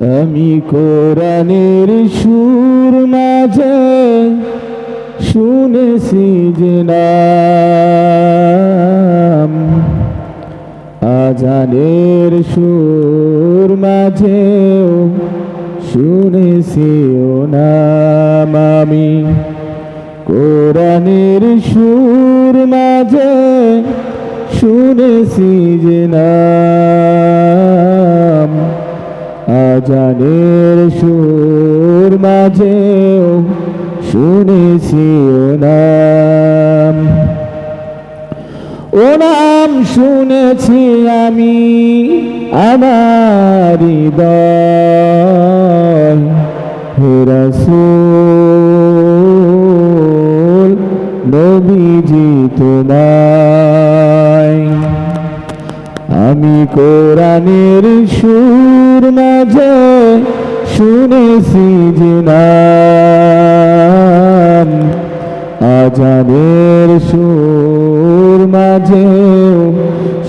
আমি কোরআনের সুর মাঝে শুনেছি যে আজানের সুর মাঝে শুনেছি ও নাম আমি। কোরআনের সুর মাঝে শুনেছি যে নাম। আজানের সুর মাঝেও শুনেছি নাম। ও নাম শুনেছি আমি আমার হৃদয়। হে রাসূল, নবীজি তোমায় আমি কোরআনের সুর মাঝে শুনেছি যে নাম। আজানের সুর মাঝে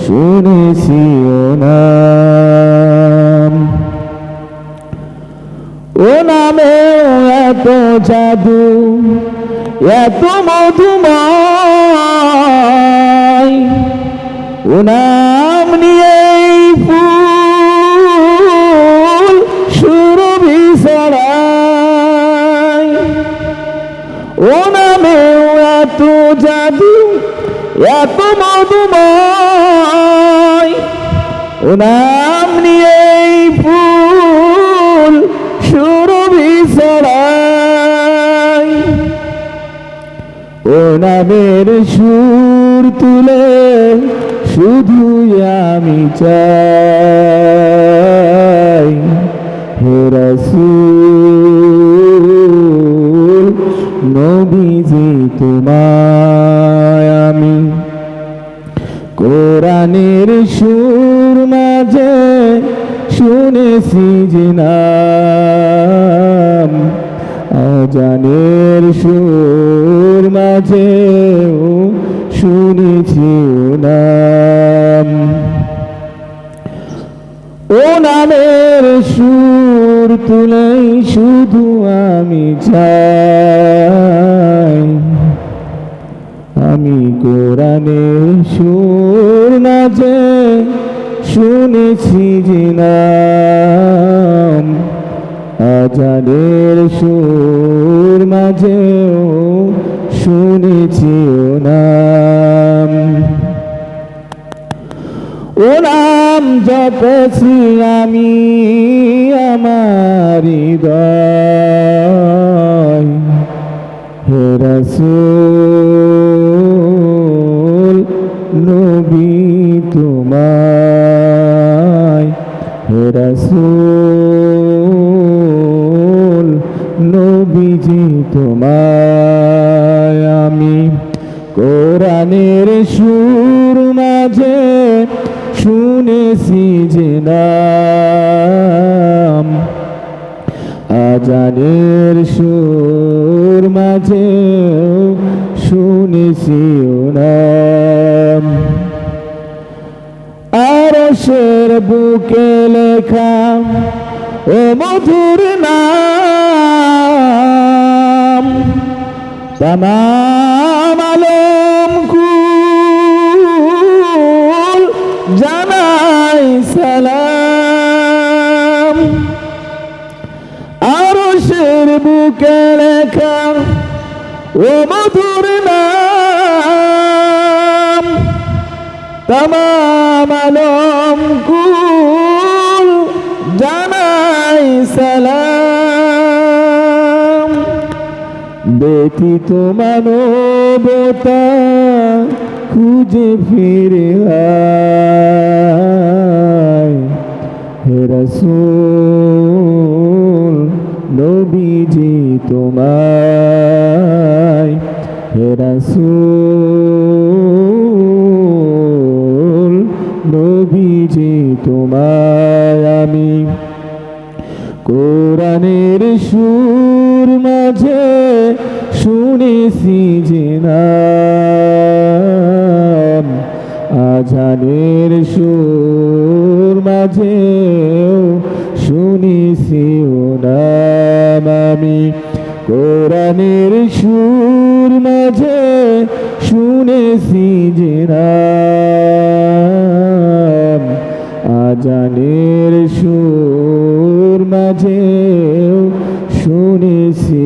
শুনেছি ও নাম। ও নামে এত জাদু, এত মধুময়। ও নামে এত জাদু, এত মধুময়। ও নাম নিয়ে ফুল সুরভি সরাই। ও নামের সুর তুলে শুধু আমি চাই। হে রাসূল। সুর মাঝে শুনেছি যে নাম। আজানের সুর মাঝে শুনেছি নাম। ও নামের সুর তুলে শুধু আমি চাই। আমি কোরআনের সুর মাঝে শুনেছি যে নাম আজানের সুর মাঝেও শুনেছি ও নাম। ও নাম জপেছি আমি আমার হৃদয়। হে রাসূল হে রাসূল, নবীজি তোমায় আমি কোরআনের সুর মাঝে শুনেছি যে নাম। আজানের সুর মাঝে শুনেছি নাম। আর শের বুকে লেখা, ও মধুর নাম, তমাম আলম কুল জানাই সালাম। আরও শের বুকে লেখা, ও মধুর নাম, তমাম আলম কুল জানাই সালাম। ব্যতীত মানবতা খুঁজে ফিরে আয়। হে রাসূল নবীজি তোমায়। হে তোমায় আমি কোরআনের সুর মাঝে শুনেছি যে নাম। আজানের সুর মাঝেও শুনেছি ও নাম আমি। কোরআনের সুর মাঝে শুনেছি যে নাম। আজানের সুর মাঝে শুনেছি